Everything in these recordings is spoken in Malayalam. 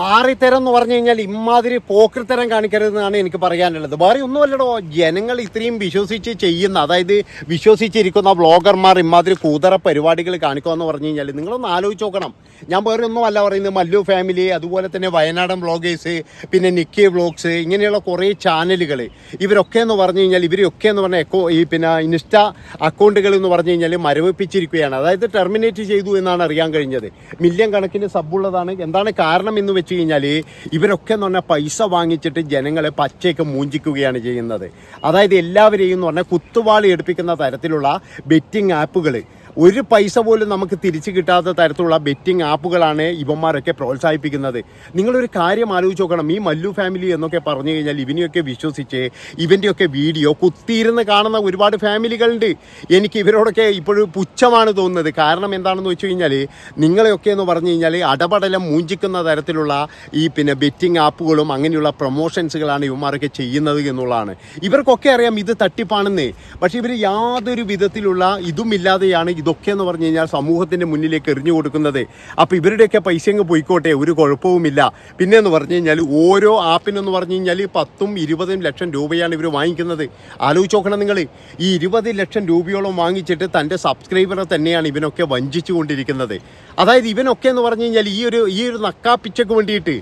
നാറിത്തരം എന്ന് പറഞ്ഞു കഴിഞ്ഞാൽ ഇമാതിരി പോക്കൃത്തരം കാണിക്കരുതെന്നാണ് എനിക്ക് പറയാനുള്ളത്. വേറെ ഒന്നുമല്ലടോ ജനങ്ങൾ ഇത്രയും വിശ്വസിച്ച് ചെയ്യുന്ന അതായത് വിശ്വസിച്ചിരിക്കുന്ന ബ്ലോഗർമാർ ഇമാതിരി കൂതറ പരിപാടികൾ കാണിക്കുക എന്ന് പറഞ്ഞു കഴിഞ്ഞാൽ നിങ്ങളൊന്ന് ആലോചിച്ച് നോക്കണം. ഞാൻ വേറെ ഒന്നുമല്ല പറയുന്നത്. മല്ലു ഫാമിലി അതുപോലെ തന്നെ വയനാടൻ ബ്ലോഗേഴ്സ് പിന്നെ നിക്കി വ്ളോഗ്സ് ഇങ്ങനെയുള്ള കുറേ ചാനലുകൾ ഇവരൊക്കെ എന്ന് പറഞ്ഞു കഴിഞ്ഞാൽ ഇവരൊക്കെ എന്ന് പറഞ്ഞാൽ എക്കോ ഈ പിന്നെ ഇൻസ്റ്റ അക്കൗണ്ടുകൾ എന്ന് പറഞ്ഞു കഴിഞ്ഞാൽ മരവിപ്പിച്ചിരിക്കുകയാണ്. അതായത് ടെർമിനേറ്റ് ചെയ്തു എന്നാണ് അറിയാൻ കഴിഞ്ഞത്. മില്യൺ കണക്കിന് സബ് ഉള്ളതാണ്. എന്താണ് കാരണം എന്ന് വെച്ച് കഴിഞ്ഞാൽ ഇവരൊക്കെ എന്ന് പറഞ്ഞാൽ പൈസ വാങ്ങിച്ചിട്ട് ജനങ്ങളെ പച്ചയൊക്കെ മൂഞ്ചിക്കുകയാണ് ചെയ്യുന്നത്. അതായത് എല്ലാവരെയും എന്ന് പറഞ്ഞാൽ കുത്തുവാളി എടുപ്പിക്കുന്ന തരത്തിലുള്ള ബെറ്റിംഗ് ആപ്പുകൾ ഒരു പൈസ പോലും നമുക്ക് തിരിച്ചു കിട്ടാത്ത തരത്തിലുള്ള ബെറ്റിംഗ് ആപ്പുകളാണ് ഇവന്മാരൊക്കെ പ്രോത്സാഹിപ്പിക്കുന്നത്. നിങ്ങളൊരു കാര്യം ആലോചിച്ച് നോക്കണം. ഈ മല്ലു ഫാമിലി എന്നൊക്കെ പറഞ്ഞു കഴിഞ്ഞാൽ ഇവനെയൊക്കെ വിശ്വസിച്ച് ഇവന്റെയൊക്കെ വീഡിയോ കുത്തിയിരുന്ന് കാണുന്ന ഒരുപാട് ഫാമിലികളുണ്ട്. എനിക്ക് ഇവരോടൊക്കെ ഇപ്പോഴും പുച്ഛമാണ് തോന്നുന്നത്. കാരണം എന്താണെന്ന് വെച്ച് കഴിഞ്ഞാൽ നിങ്ങളെയൊക്കെ എന്ന് പറഞ്ഞു കഴിഞ്ഞാൽ അടപടലം മൂഞ്ചിക്കുന്ന തരത്തിലുള്ള ഈ പിന്നെ ബെറ്റിംഗ് ആപ്പുകളും അങ്ങനെയുള്ള പ്രൊമോഷൻസുകളാണ് ഇവന്മാരൊക്കെ ചെയ്യുന്നത് എന്നുള്ളതാണ്. ഇവർക്കൊക്കെ അറിയാം ഇത് തട്ടിപ്പാണെന്ന്. പക്ഷേ ഇവർ യാതൊരു വിധത്തിലുള്ള ഇതുമില്ലാതെയാണ് ഇതൊക്കെ എന്ന് പറഞ്ഞു കഴിഞ്ഞാൽ സമൂഹത്തിന്റെ മുന്നിലേക്ക് എറിഞ്ഞു കൊടുക്കുന്നത്. അപ്പോൾ ഇവരുടെയൊക്കെ പൈസ അങ്ങ് പോയിക്കോട്ടെ ഒരു കുഴപ്പവുമില്ല. പിന്നെ എന്ന് പറഞ്ഞു കഴിഞ്ഞാൽ ഓരോ ആപ്പിനെന്ന് പറഞ്ഞു കഴിഞ്ഞാൽ പത്തും ഇരുപതും ലക്ഷം രൂപയാണ് ഇവർ വാങ്ങിക്കുന്നത്. ആലോചിച്ച് നോക്കണം നിങ്ങൾ ഈ ഇരുപത് ലക്ഷം രൂപയോളം വാങ്ങിച്ചിട്ട് തന്റെ സബ്സ്ക്രൈബറെ തന്നെയാണ് ഇവനൊക്കെ വഞ്ചിച്ചു കൊണ്ടിരിക്കുന്നത്. അതായത് ഇവനൊക്കെ എന്ന് പറഞ്ഞു കഴിഞ്ഞാൽ ഈ ഒരു ഈ ഒരു നക്കാപ്പിച്ചക്ക് വേണ്ടിയിട്ട്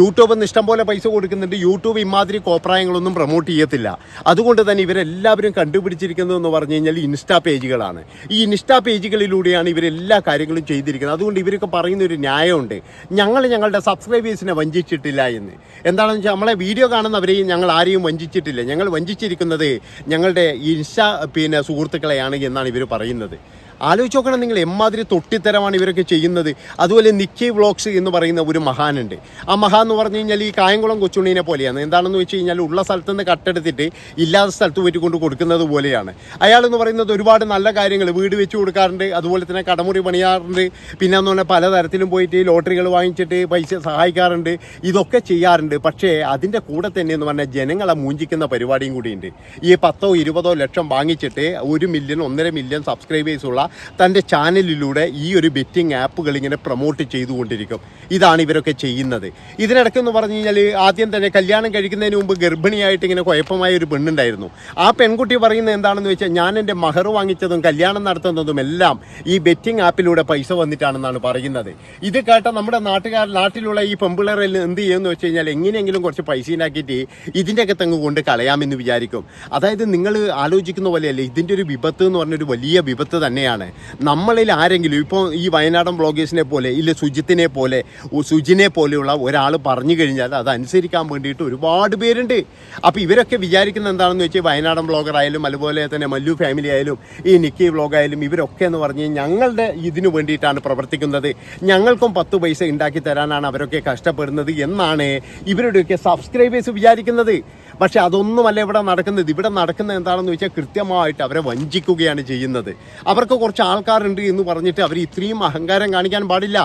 യൂട്യൂബിൽ നിന്ന് ഇഷ്ടം പോലെ പൈസ കൊടുക്കുന്നുണ്ട്. യൂട്യൂബ് ഇമാതിരി കോപ്രായങ്ങളൊന്നും പ്രൊമോട്ട് ചെയ്യത്തില്ല. അതുകൊണ്ട് തന്നെ ഇവരെല്ലാവരും കണ്ടുപിടിച്ചിരിക്കുന്നത് എന്ന് പറഞ്ഞു കഴിഞ്ഞാൽ ഇൻസ്റ്റാ പേജുകളാണ്. ഈ ഇൻസ്റ്റാ പേജുകളിലൂടെയാണ് ഇവരെല്ലാ കാര്യങ്ങളും ചെയ്തിരിക്കുന്നത്. അതുകൊണ്ട് ഇവരൊക്കെ പറയുന്ന ഒരു ന്യായമുണ്ട്. ഞങ്ങൾ ഞങ്ങളുടെ സബ്സ്ക്രൈബേഴ്സിനെ വഞ്ചിച്ചിട്ടില്ല എന്ന്. എന്താണെന്ന് വെച്ചാൽ നമ്മളെ വീഡിയോ കാണുന്നവരെയും ഞങ്ങൾ ആരെയും വഞ്ചിച്ചിട്ടില്ല. ഞങ്ങൾ വഞ്ചിച്ചിരിക്കുന്നത് ഞങ്ങളുടെ ഇൻസ്റ്റ പിന്നെ സുഹൃത്തുക്കളെയാണ് എന്നാണ് ഇവർ പറയുന്നത്. ആലോചിച്ച് നോക്കണം നിങ്ങൾ എമ്മാതിരി തൊട്ടിത്തരമാണ് ഇവരൊക്കെ ചെയ്യുന്നത്. അതുപോലെ നിക്കി വ്ളോഗ്സ് എന്ന് പറയുന്ന ഒരു മഹാനുണ്ട്. ആ മഹാ എന്ന് പറഞ്ഞു കഴിഞ്ഞാൽ ഈ കായംകുളം കൊച്ചുണ്ണീനെ പോലെയാണ്. എന്താണെന്ന് വെച്ച് കഴിഞ്ഞാൽ ഉള്ള സ്ഥലത്ത് നിന്ന് കട്ടെടുത്തിട്ട് ഇല്ലാത്ത സ്ഥലത്ത് പോയിട്ട് കൊടുക്കുന്നത് പോലെയാണ്. അയാളെന്ന് പറയുന്നത് ഒരുപാട് നല്ല കാര്യങ്ങൾ. വീട് വെച്ച് കൊടുക്കാറുണ്ട് അതുപോലെ തന്നെ കടമുറി പണിയാറുണ്ട്. പിന്നെ എന്ന് പറഞ്ഞാൽ പലതരത്തിലും പോയിട്ട് ലോട്ടറികൾ വാങ്ങിച്ചിട്ട് പൈസ സഹായിക്കാറുണ്ട്. ഇതൊക്കെ ചെയ്യാറുണ്ട്. പക്ഷേ അതിന്റെ കൂടെ തന്നെ എന്ന് പറഞ്ഞാൽ ജനങ്ങളെ മൂഞ്ചിക്കുന്ന പരിപാടിയും കൂടിയുണ്ട്. ഈ പത്തോ ഇരുപതോ ലക്ഷം വാങ്ങിച്ചിട്ട് ഒരു മില്യൺ ഒന്നര മില്യൺ സബ്സ്ക്രൈബേഴ്സ് ഉള്ള തന്റെ ചാനലിലൂടെ ഈ ഒരു ബെറ്റിംഗ് ആപ്പുകൾ ഇങ്ങനെ പ്രൊമോട്ട് ചെയ്തുകൊണ്ടിരിക്കും. ഇതാണ് ഇവരൊക്കെ ചെയ്യുന്നത്. ഇതിനിടയ്ക്ക് എന്ന് പറഞ്ഞു കഴിഞ്ഞാൽ ആദ്യം തന്നെ കല്യാണം കഴിക്കുന്നതിന് മുമ്പ് ഗർഭിണിയായിട്ട് ഇങ്ങനെ കുഴപ്പമായ ഒരു പെണ്ണുണ്ടായിരുന്നു. ആ പെൺകുട്ടി പറയുന്നത് എന്താണെന്ന് വെച്ചാൽ ഞാൻ എന്റെ മഹർ വാങ്ങിച്ചതും കല്യാണം നടത്തുന്നതും എല്ലാം ഈ ബെറ്റിംഗ് ആപ്പിലൂടെ പൈസ വന്നിട്ടാണെന്നാണ് പറയുന്നത്. ഇത് കേട്ട നമ്മുടെ നാട്ടുകാർ നാട്ടിലുള്ള ഈ പെമ്പിളറിൽ എന്ത് ചെയ്യുമെന്ന് വെച്ച് കഴിഞ്ഞാൽ എങ്ങനെയെങ്കിലും കുറച്ച് പൈസ ഉണ്ടാക്കിയിട്ട് ഇതിന്റെ ഒക്കെ തെങ്ങ് കൊണ്ട് കളയാമെന്ന് വിചാരിക്കും. അതായത് നിങ്ങൾ ആലോചിക്കുന്ന പോലെയല്ലേ ഇതിന്റെ ഒരു വിപത്ത് എന്ന് പറഞ്ഞൊരു വലിയ വിപത്ത് തന്നെയാണ്. നമ്മളിൽ ആരെങ്കിലും ഇപ്പോൾ ഈ വയനാടൻ ബ്ലോഗേഴ്സിനെ പോലെ ഇല്ല സുജിത്തിനെ പോലെ സുജിനെ പോലെയുള്ള ഒരാൾ പറഞ്ഞു കഴിഞ്ഞാൽ അത് അനുസരിക്കാൻ വേണ്ടിയിട്ട് ഒരുപാട് പേരുണ്ട്. അപ്പോൾ ഇവരൊക്കെ വിചാരിക്കുന്ന എന്താണെന്ന് വെച്ചാൽ വയനാടൻ ബ്ലോഗർ ആയാലും അതുപോലെ തന്നെ മല്ലു ഫാമിലി ആയാലും ഈ നിക്കി ബ്ലോഗ് ആയാലും ഇവരൊക്കെ എന്ന് പറഞ്ഞ് ഞങ്ങളുടെ ഇതിനു വേണ്ടിയിട്ടാണ് പ്രവർത്തിക്കുന്നത്. ഞങ്ങൾക്കും പത്ത് പൈസ ഉണ്ടാക്കി തരാനാണ് അവരൊക്കെ കഷ്ടപ്പെടുന്നത് എന്നാണ് ഇവരുടെയൊക്കെ സബ്സ്ക്രൈബേഴ്സ് വിചാരിക്കുന്നത്. പക്ഷെ അതൊന്നുമല്ല ഇവിടെ നടക്കുന്നത്. ഇവിടെ നടക്കുന്നത് എന്താണെന്ന് വെച്ചാൽ കൃത്യമായിട്ട് അവരെ വഞ്ചിക്കുകയാണ് ചെയ്യുന്നത്. അവർക്ക് കുറച്ച് ആൾക്കാരുണ്ട് എന്ന് പറഞ്ഞിട്ട് അവർ ഇത്രയും അഹങ്കാരം കാണിക്കാൻ പാടില്ല.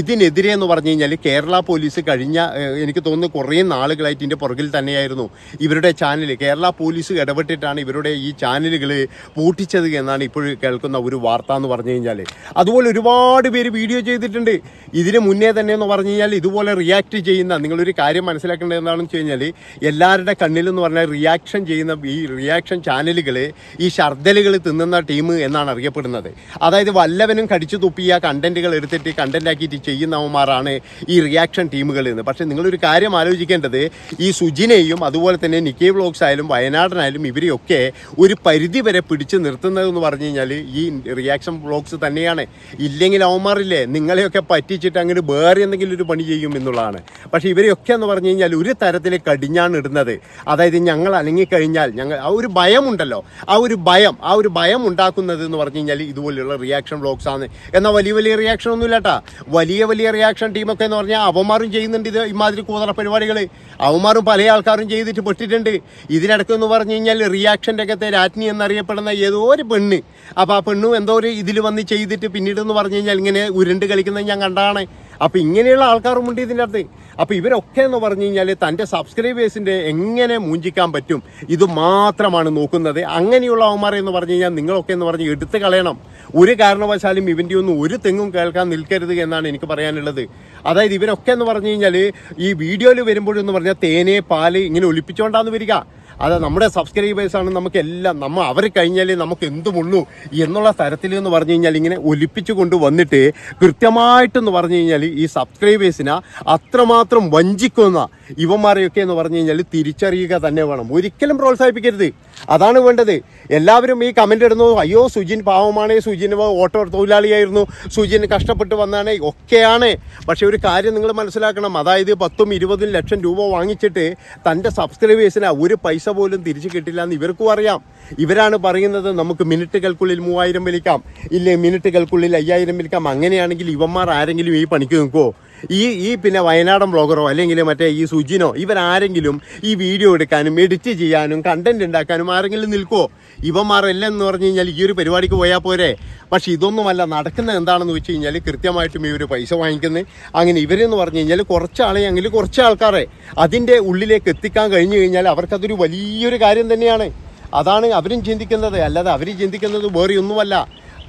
ഇതിനെതിരെ എന്ന് പറഞ്ഞു കഴിഞ്ഞാൽ കേരള പോലീസ് കഴിഞ്ഞ എനിക്ക് തോന്നുന്നു കുറേ നാളുകളായിട്ട് ഇതിന്റെ പുറകിൽ തന്നെയായിരുന്നു ഇവരുടെ ചാനൽ കേരള പോലീസ് ഇടപെട്ടിട്ടാണ് ഇവരുടെ ഈ ചാനലുകൾ പൂട്ടിച്ചത് എന്നാണ് ഇപ്പോൾ കേൾക്കുന്ന ഒരു വാർത്ത എന്ന് പറഞ്ഞു കഴിഞ്ഞാൽ അതുപോലെ ഒരുപാട് പേര് വീഡിയോ ചെയ്തിട്ടുണ്ട്. ഇതിന് മുന്നേ തന്നെ എന്ന് പറഞ്ഞു കഴിഞ്ഞാൽ ഇതുപോലെ റിയാക്ട് ചെയ്യുന്ന നിങ്ങളൊരു കാര്യം മനസ്സിലാക്കേണ്ടത് എന്താണെന്ന് വെച്ച് കഴിഞ്ഞാൽ എല്ലാവരുടെ കണ്ണിലെന്ന് പറഞ്ഞാൽ റിയാക്ഷൻ ചെയ്യുന്ന ഈ റിയാക്ഷൻ ചാനലുകൾ ഈ ഷർദലുകൾ തിന്നുന്ന ടീം എന്നാണ് അറിയപ്പെടുന്നത്. അതായത് വല്ലവനും കടിച്ചു തുപ്പിയ കണ്ടന്റുകൾ എടുത്തിട്ട് കണ്ടന്റ് ചെയ്യുന്നവന്മാരാണ് ഈ റിയാക്ഷൻ ടീമുകൾ എന്ന്. പക്ഷേ നിങ്ങളൊരു കാര്യം ആലോചിക്കേണ്ടത് ഈ സുജിനെയും അതുപോലെ തന്നെ നിക്കി വ്ളോഗ്സ് ആയാലും വയനാടനായാലും ഇവരെയൊക്കെ ഒരു പരിധി വരെ പിടിച്ചു നിർത്തുന്നതെന്ന് പറഞ്ഞു കഴിഞ്ഞാൽ ഈ റിയാക്ഷൻ വ്ളോഗ്സ് തന്നെയാണ്. ഇല്ലെങ്കിൽ അവന്മാരില്ലേ നിങ്ങളെയൊക്കെ പറ്റിച്ചിട്ട് അങ്ങനെ വേറെ എന്തെങ്കിലും ഒരു പണി ചെയ്യും എന്നുള്ളതാണ്. പക്ഷേ ഇവരെയൊക്കെ എന്ന് പറഞ്ഞു കഴിഞ്ഞാൽ ഒരു തരത്തിൽ കടിഞ്ഞാണ് ഇടുന്നത് അതായത് ഞങ്ങൾ അനങ്ങിക്കഴിഞ്ഞാൽ ഞങ്ങൾ ആ ഒരു ഭയമുണ്ടല്ലോ. ആ ഒരു ഭയം ആ ഒരു ഭയം ഉണ്ടാക്കുന്നത് എന്ന് പറഞ്ഞു കഴിഞ്ഞാൽ ഇതുപോലെയുള്ള റിയാക്ഷൻ വ്ളോഗ്സ് ആണ്. എന്നാൽ വലിയ വലിയ റിയാക്ഷൻ ഒന്നും ഇല്ലാട്ടാ വലിയ വലിയ റിയാക്ഷൻ ടീമൊക്കെ എന്ന് പറഞ്ഞാൽ അവന്മാരും ചെയ്യുന്നുണ്ട് ഇത് ഇമാതിരി കൂതറ പരിപാടികൾ അവന്മാരും പല ആൾക്കാരും ചെയ്തിട്ട് പെട്ടിട്ടുണ്ട്. ഇതിനിടയ്ക്ക് എന്ന് പറഞ്ഞു കഴിഞ്ഞാൽ റിയാക്ഷന്റെ അകത്തെ രാജ്ഞി എന്നറിയപ്പെടുന്ന ഏതോ ഒരു പെണ്ണ്. അപ്പോൾ ആ പെണ്ണും എന്തോ ഒരു ഇതിൽ വന്ന് ചെയ്തിട്ട് പിന്നീട് എന്ന് പറഞ്ഞു കഴിഞ്ഞാൽ ഇങ്ങനെ ഉരുണ്ട് കളിക്കുന്നത് ഞാൻ കണ്ടാണ് അപ്പോൾ ഇങ്ങനെയുള്ള ആൾക്കാരുമുണ്ട് ഇതിന്റെ അകത്ത്. അപ്പോൾ ഇവരൊക്കെ എന്ന് പറഞ്ഞു കഴിഞ്ഞാൽ തന്റെ സബ്സ്ക്രൈബേഴ്സിന്റെ എങ്ങനെ മൂഞ്ചിക്കാൻ പറ്റും? ഇത് മാത്രമാണ് നോക്കുന്നത്. അങ്ങനെയുള്ള അവന്മാരെ എന്ന് പറഞ്ഞു കഴിഞ്ഞാൽ നിങ്ങളൊക്കെ എന്ന് പറഞ്ഞ് എടുത്ത് കളയണം. ഒരു കാരണവശാലും ഇവന്റെ ഒന്നും ഒരു തെങ്ങും കേൾക്കാൻ നിൽക്കരുത് എന്നാണ് എനിക്ക് പറയാനുള്ളത്. അതായത് ഇവരൊക്കെ എന്ന് പറഞ്ഞു കഴിഞ്ഞാൽ ഈ വീഡിയോയിൽ വരുമ്പോഴെന്ന് പറഞ്ഞാൽ തേനെ പാൽ ഇങ്ങനെ ഒലിപ്പിച്ചുകൊണ്ടാന്ന് വരിക. അത് നമ്മുടെ സബ്സ്ക്രൈബേഴ്സാണ് നമുക്ക് എല്ലാം നമ്മൾ അവർ കഴിഞ്ഞാൽ നമുക്ക് എന്തുമുള്ളൂ എന്നുള്ള തരത്തിൽ എന്ന് പറഞ്ഞു കഴിഞ്ഞാൽ ഇങ്ങനെ ഒലിപ്പിച്ചു കൊണ്ട് വന്നിട്ട് കൃത്യമായിട്ടെന്ന് പറഞ്ഞു കഴിഞ്ഞാൽ ഈ സബ്സ്ക്രൈബേഴ്സിനെ അത്രമാത്രം വഞ്ചിക്കുന്ന ഇവന്മാരെയൊക്കെ എന്ന് പറഞ്ഞു കഴിഞ്ഞാൽ തിരിച്ചറിയുക തന്നെ വേണം. ഒരിക്കലും പ്രോത്സാഹിപ്പിക്കരുത്. അതാണ് വേണ്ടത്. എല്ലാവരും ഈ കമന്റ് ഇടുന്നു. അയ്യോ സുജിൻ പാവമാണ്. സുജിൻ ഓട്ടോ തൊഴിലാളിയായിരുന്നു. സുജിൻ കഷ്ടപ്പെട്ട് വന്നാണ്. ഒക്കെയാണ്. പക്ഷേ ഒരു കാര്യം നിങ്ങൾ മനസ്സിലാക്കണം. അതായത് പത്തും ഇരുപതും ലക്ഷം രൂപ വാങ്ങിച്ചിട്ട് തന്റെ സബ്സ്ക്രൈബേഴ്സിന് ഒരു പൈസ പോലും തിരിച്ചു കിട്ടില്ല എന്ന് ഇവർക്കും അറിയാം. ഇവരാണ് പറയുന്നത് നമുക്ക് മിനിറ്റുകൾക്കുള്ളിൽ മൂവായിരം വലിക്കാം ഇല്ലേ മിനിറ്റുകൾക്കുള്ളിൽ അയ്യായിരം വലിക്കാം അങ്ങനെയാണെങ്കിൽ ഇവന്മാർ ആരെങ്കിലും ഈ പണിക്ക് നിൽക്കുമോ ഈ ഈ പിന്നെ വയനാടൻ ബ്ലോഗറോ അല്ലെങ്കിൽ മറ്റേ ഈ സുജിനോ ഇവരാരെങ്കിലും ഈ വീഡിയോ എടുക്കാനും എഡിറ്റ് ചെയ്യാനും കണ്ടന്റ് ഉണ്ടാക്കാനും ആരെങ്കിലും നിൽക്കുമോ ഇവന്മാരെല്ലാം എന്ന് പറഞ്ഞു കഴിഞ്ഞാൽ ഈ ഒരു പരിപാടിക്ക് പോയാൽ പോരെ. പക്ഷെ ഇതൊന്നുമല്ല നടക്കുന്നത് എന്താണെന്ന് വെച്ച് കഴിഞ്ഞാൽ കൃത്യമായിട്ടും ഇവർ പൈസ വാങ്ങിക്കുന്നത് അങ്ങനെ ഇവരെന്ന് പറഞ്ഞു കഴിഞ്ഞാൽ കുറച്ച് ആളെയെങ്കിൽ കുറച്ച് ആൾക്കാരെ അതിന്റെ ഉള്ളിലേക്ക് എത്തിക്കാൻ കഴിഞ്ഞു കഴിഞ്ഞാൽ അവർക്കതൊരു വലിയൊരു കാര്യം തന്നെയാണ്. അതാണ് അവരും ചിന്തിക്കുന്നത്. അല്ലാതെ അവർ ചിന്തിക്കുന്നത് വേറെ ഒന്നുമല്ല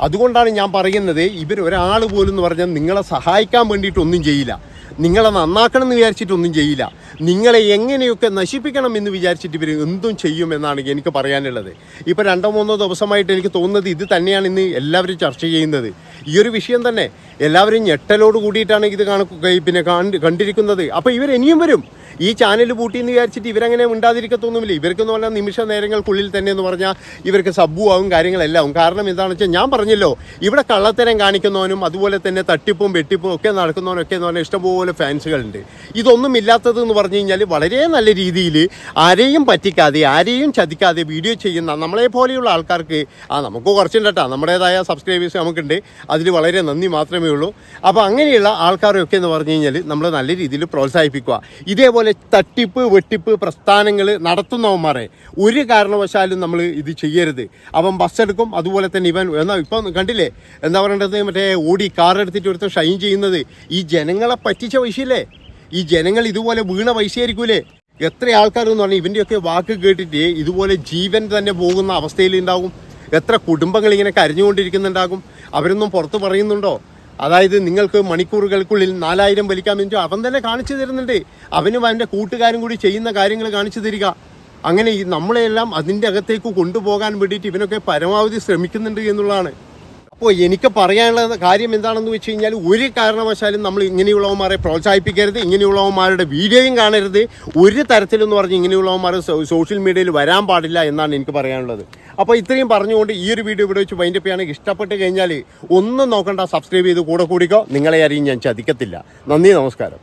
അതുകൊണ്ടാണ് ഞാൻ പറയുന്നത് ഇവർ ഒരാൾ പോലും എന്ന് പറഞ്ഞാൽ നിങ്ങളെ സഹായിക്കാൻ വേണ്ടിയിട്ടൊന്നും ചെയ്യില്ല. നിങ്ങളെ നന്നാക്കണം എന്ന് വിചാരിച്ചിട്ടൊന്നും ചെയ്യില്ല. നിങ്ങളെ എങ്ങനെയൊക്കെ നശിപ്പിക്കണം എന്ന് വിചാരിച്ചിട്ട് ഇവർ എന്തും ചെയ്യുമെന്നാണ് എനിക്ക് പറയാനുള്ളത്. ഇപ്പോൾ രണ്ടോ മൂന്നോ ദിവസമായിട്ട് എനിക്ക് തോന്നുന്നത് ഇത് തന്നെയാണ് ഇന്ന് എല്ലാവരും ചർച്ച ചെയ്യുന്നത്. ഈ ഒരു വിഷയം തന്നെ എല്ലാവരും ഞെട്ടലോട് കൂടിയിട്ടാണ് ഇത് കാണുക പിന്നെ കണ്ട് കണ്ടിരിക്കുന്നത്. അപ്പോൾ ഇവർ ഇനിയും വരും. ഈ ചാനൽ പൂട്ടി എന്ന് വിചാരിച്ചിട്ട് ഇവരങ്ങനെ ഉണ്ടാതിരിക്കത്തൊന്നുമില്ല ഇവർക്കെന്ന് പറഞ്ഞാൽ നിമിഷ നേരങ്ങൾക്കുള്ളിൽ തന്നെ എന്ന് പറഞ്ഞാൽ ഇവർക്ക് സബ്ബു ആവും കാര്യങ്ങളെല്ലാം കാരണം എന്താണെന്ന് വെച്ചാൽ ഞാൻ പറഞ്ഞല്ലോ ഇവിടെ കള്ളത്തരം കാണിക്കുന്നവനും അതുപോലെ തന്നെ തട്ടിപ്പും വെട്ടിപ്പും ഒക്കെ നടക്കുന്നവനൊക്കെ എന്ന് പറഞ്ഞാൽ ഇഷ്ടംപോലെ ഫാൻസുകളുണ്ട്. ഇതൊന്നും ഇല്ലാത്തത് എന്ന് പറഞ്ഞു കഴിഞ്ഞാൽ വളരെ നല്ല രീതിയിൽ ആരെയും പറ്റിക്കാതെ ആരെയും ചതിക്കാതെ വീഡിയോ ചെയ്യുന്ന നമ്മളെ പോലെയുള്ള ആൾക്കാർക്ക് ആ നമുക്ക് കുറച്ചുണ്ട് കേട്ടോ. നമ്മുടേതായ സബ്സ്ക്രൈബേഴ്സ് നമുക്കുണ്ട്. അതിൽ വളരെ നന്ദി മാത്രമേ ഉള്ളൂ. അപ്പോൾ അങ്ങനെയുള്ള ആൾക്കാരൊക്കെ എന്ന് പറഞ്ഞു കഴിഞ്ഞാൽ നമ്മൾ നല്ല രീതിയിൽ പ്രോത്സാഹിപ്പിക്കുക. ഇതേപോലെ തട്ടിപ്പ് വെട്ടിപ്പ് പ്രസ്ഥാനങ്ങൾ നടത്തുന്നവന്മാരെ ഒരു കാരണവശാലും നമ്മൾ ഇത് ചെയ്യരുത്. അവൻ ബസ് എടുക്കും അതുപോലെ തന്നെ ഇവൻ എന്നാൽ ഇപ്പം കണ്ടില്ലേ? എന്താ പറയേണ്ടത്? മറ്റേ ഓടി കാർ എടുത്തിട്ട് ഒരുത്തൻ ഷൈൻ ചെയ്യുന്നത്. ഈ ജനങ്ങളെ പറ്റിച്ച പൈസയില്ലേ? ഈ ജനങ്ങൾ ഇതുപോലെ വീണ പൈസയായിരിക്കൂലേ? എത്ര ആൾക്കാർ എന്ന് പറഞ്ഞാൽ ഇവന്റെയൊക്കെ വാക്ക് കേട്ടിട്ട് ഇതുപോലെ ജീവൻ തന്നെ പോകുന്ന അവസ്ഥയിൽ ഉണ്ടാകും എത്ര കുടുംബങ്ങൾ ഇങ്ങനെ കരഞ്ഞുകൊണ്ടിരിക്കുന്നുണ്ടാകും. അവരൊന്നും പുറത്ത് പറയുന്നുണ്ടോ? അതായത് നിങ്ങൾക്ക് മണിക്കൂറുകൾക്കുള്ളിൽ നാലായിരം വലിക്കാമെന്ന് അവൻ തന്നെ കാണിച്ചു തരുന്നുണ്ട്. അവനും അവന്റെ കൂട്ടുകാരും കൂടി ചെയ്യുന്ന കാര്യങ്ങൾ കാണിച്ചു തരിക. അങ്ങനെ ഈ നമ്മളെല്ലാം അതിന്റെ അകത്തേക്ക് കൊണ്ടുപോകാൻ വേണ്ടിയിട്ട് ഇവനൊക്കെ പരമാവധി ശ്രമിക്കുന്നുണ്ട് എന്നുള്ളതാണ്. അപ്പോൾ എനിക്ക് പറയാനുള്ള കാര്യം എന്താണെന്ന് വെച്ച് കഴിഞ്ഞാൽ ഒരു കാരണവശാലും നമ്മൾ ഇങ്ങനെയുള്ളവന്മാരെ പ്രോത്സാഹിപ്പിക്കരുത് ഇങ്ങനെയുള്ളവന്മാരുടെ വീഡിയോയും കാണരുത്. ഒരു തരത്തിലെന്ന് പറഞ്ഞ് ഇങ്ങനെയുള്ളവന്മാർ സോഷ്യൽ മീഡിയയിൽ വരാൻ പാടില്ല എന്നാണ് എനിക്ക് പറയാനുള്ളത്. അപ്പോൾ ഇത്രയും പറഞ്ഞുകൊണ്ട് ഈ ഒരു വീഡിയോ ഇവിടെ വെച്ച് വൈൻഡപ്പ് ചെയ്യുകയാണെങ്കിൽ ഇഷ്ടപ്പെട്ട് കഴിഞ്ഞാൽ ഒന്നും നോക്കണ്ട സബ്സ്ക്രൈബ് ചെയ്ത് കൂടെ കൂടിക്കോ. നിങ്ങളെ അറിയും ഞാൻ ചതിക്കത്തില്ല. നന്ദി നമസ്കാരം.